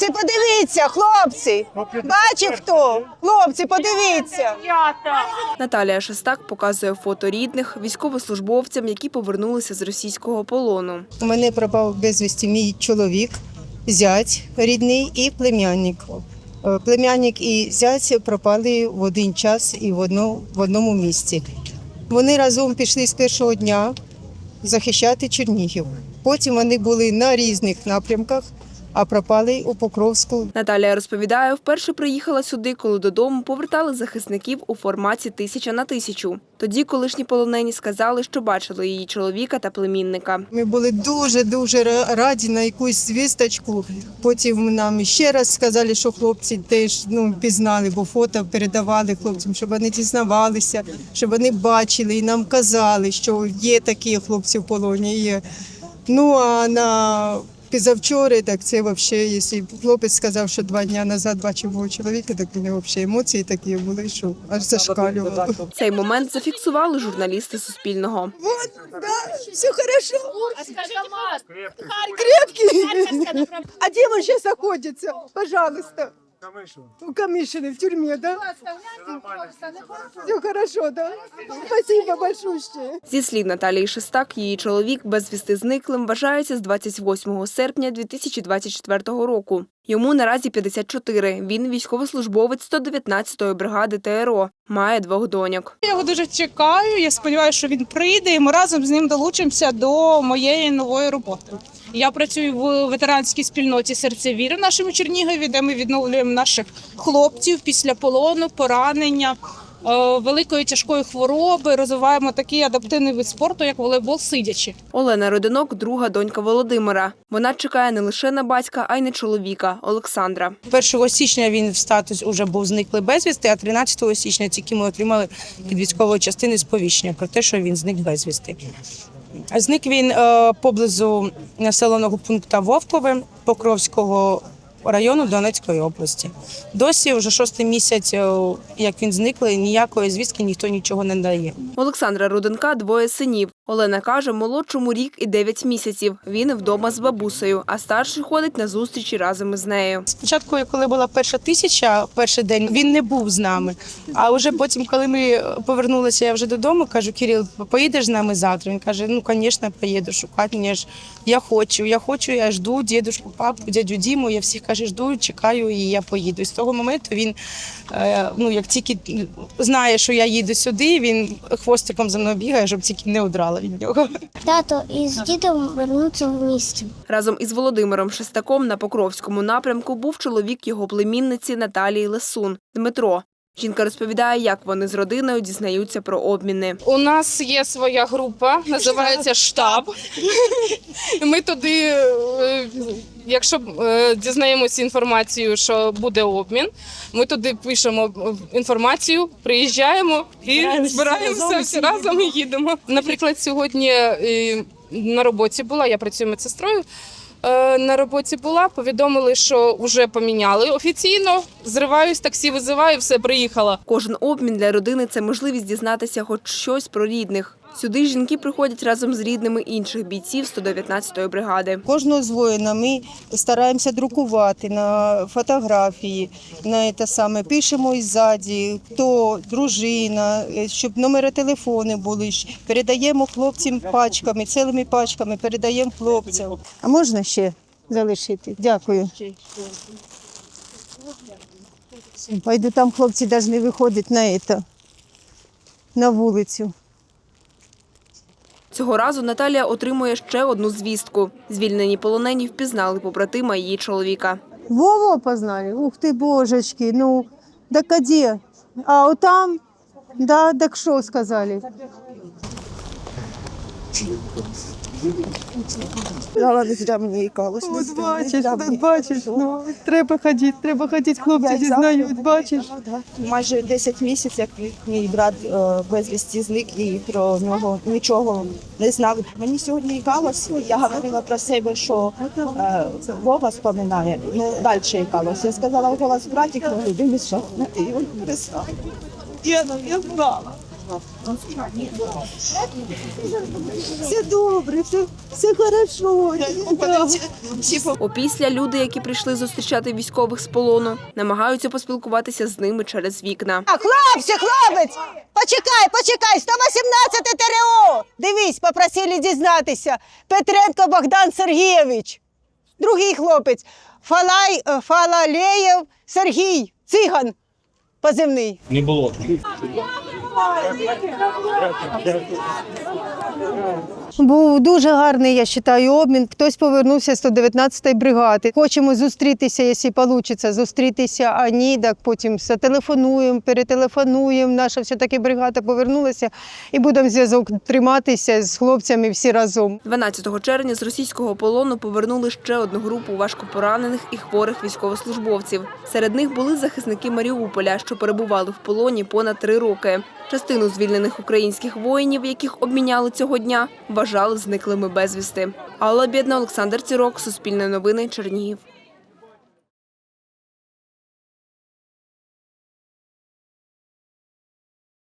Хлопці, подивіться, хлопці. Бачив хто? Хлопці, подивіться. Наталія Шестак показує фото рідних військовослужбовцям, які повернулися з російського полону. У мене пропав безвісті мій чоловік, зять рідний і племянник. Е, Племянник і зять пропали в один час і в, одно, в одному місці. Вони разом пішли з першого дня захищати Чернігів. Потім вони були на різних напрямках, а пропали у Покровську Наталія розповідає, вперше приїхала сюди, коли додому повертали захисників у форматі тисяча на тисячу. Тоді колишні полонені сказали, що бачили її чоловіка та племінника. Ми були дуже дуже раді на якусь звісточку. Потім нам ще раз сказали, що хлопці теж ну пізнали, бо фото передавали хлопцям, щоб вони дізнавалися, щоб вони бачили і нам казали, що є такі хлопці в полоні. Є. Ну а на Позавчора, так це взагалі, якщо хлопець сказав, що два дні назад бачив мого чоловіка, так у нього взагалі емоції такі були, що аж зашкалювало. Цей момент зафіксували журналісти Суспільного. Вот, да, все хорошо. А скажите, Крепкий. А де він сейчас знаходиться? Пожалуйста. У Камишиной, в тюрьме, да? Все хорошо, да? Спасибо большое. Зі слів Наталії Шестак, її чоловік безвісти зниклим вважається з 28 серпня 2024 року. Йому наразі 54. Він військовослужбовець 119-ї бригади ТРО. Має двох доньок. Я його дуже чекаю. Я сподіваюся, що він прийде, і ми разом з ним долучимося до моєї нової роботи. Я працюю в ветеранській спільноті серце віри в нашому Чернігові, де ми відновлюємо наших хлопців після полону, поранення. е, Великої тяжкої хвороби розвиваємо такий адаптивний вид спорту, як волейбол сидячи. Олена Родинок – друга донька Володимира. Вона чекає не лише на батька, а й на чоловіка Олександра. 1 січня він в статус уже був зниклий безвісти, а 13 січня тільки ми отримали від військової частини сповіщення про те, що він зник безвісти. Зник він е, поблизу населеного пункту Вовкове Покровського району Донецької області. Досі вже шостий місяць, е, як він зникли, ніякої звістки ніхто нічого не дає. Олександра Руденка двоє синів. Олена каже, молодшому рік і 9 місяців. Він вдома з бабусею, а старший ходить на зустрічі разом із нею. Спочатку, коли була перша тисяча, перший день він не був з нами. А вже потім, коли ми повернулися я вже додому, кажу, Кирил, поїдеш з нами завтра? Він каже: Ну, звісно, поїду шукати. Ж я хочу, я хочу, я жду дідушку, папу, дядю Діму. Я всіх каже, жду, чекаю, і я поїду. І з того моменту він, е, ну як тільки знає, що я їду сюди, він хвостиком за мною бігає, щоб тільки не удрала від нього. Тато із дідом вернуться в місті. Разом із Володимиром Шестаком на Покровському напрямку був чоловік його племінниці Наталії Лесун – Дмитро. Жінка розповідає, як вони з родиною дізнаються про обміни. У нас є своя група, називається штаб. Ми туди, е, якщо е, дізнаємося інформацію, що буде обмін, ми туди пишемо е, інформацію, приїжджаємо і збираємося всі разом і їдемо. Наприклад, сьогодні е, на роботі була, я працюю медсестрою. На роботі була, повідомили, що вже поміняли офіційно. Зриваюсь, таксі визиваю, все приїхала. Кожен обмін для родини – це можливість дізнатися хоч щось про рідних. Сюди жінки приходять разом з рідними інших бійців 119-ї бригади. Кожного з воїна ми стараємося друкувати на фотографії, на те саме пишемо і хто дружина, е, щоб номери телефони були. Передаємо хлопцям пачками, цілими пачками передаємо хлопцям. А можна ще залишити? Дякую. Пойду там хлопці навіть не виходять на, це, на вулицю. Цього разу Наталія отримує ще одну звістку. Звільнені полонені впізнали побратима її чоловіка. Вово познали? Ух ти, божечки, ну, так а де? А отам, там, да, так що сказали? Але не зря мені ікалось. От бачиш, от бачиш, ну, треба ходити, треба ходити, хлопці дізнають, бачиш. майже 10 місяців, як мій- брат е, безвісті зник і про нього нічого не знав. Мені сьогодні ікалось, я говорила про себе, що е, Вова споминає. Ну, далі ікалось. Я сказала, голос братик, ну, він? І він перестав. Я, ну, я знала. Все добре, все, все хорошо. Опісля люди, які прийшли зустрічати військових з полону, намагаються поспілкуватися з ними через вікна. А, хлопці, хлопець! Почекай, почекай, 118 ТРО! Дивись, попросили дізнатися. Петренко Богдан Сергійович. Другий хлопець. Фалай, е, Фалалеєв Сергій, циган позивний. Не було. Був дуже гарний, я вважаю, обмін. Хтось повернувся з 119-ї бригади. Хочемо зустрітися, якщо вийде, зустрітися, а ні, так потім зателефонуємо, перетелефонуємо. Наша все-таки бригада повернулася і будемо зв'язок триматися з хлопцями всі разом. 12 червня з російського полону повернули ще одну групу важкопоранених і хворих військовослужбовців. Серед них були захисники Маріуполя, що перебували в полоні понад три роки. Частину звільнених українських воїнів, яких обміняли цього дня, вважали зниклими безвісти. Алла Бідна, Олександр Цірок, Суспільне новини, Чернігів.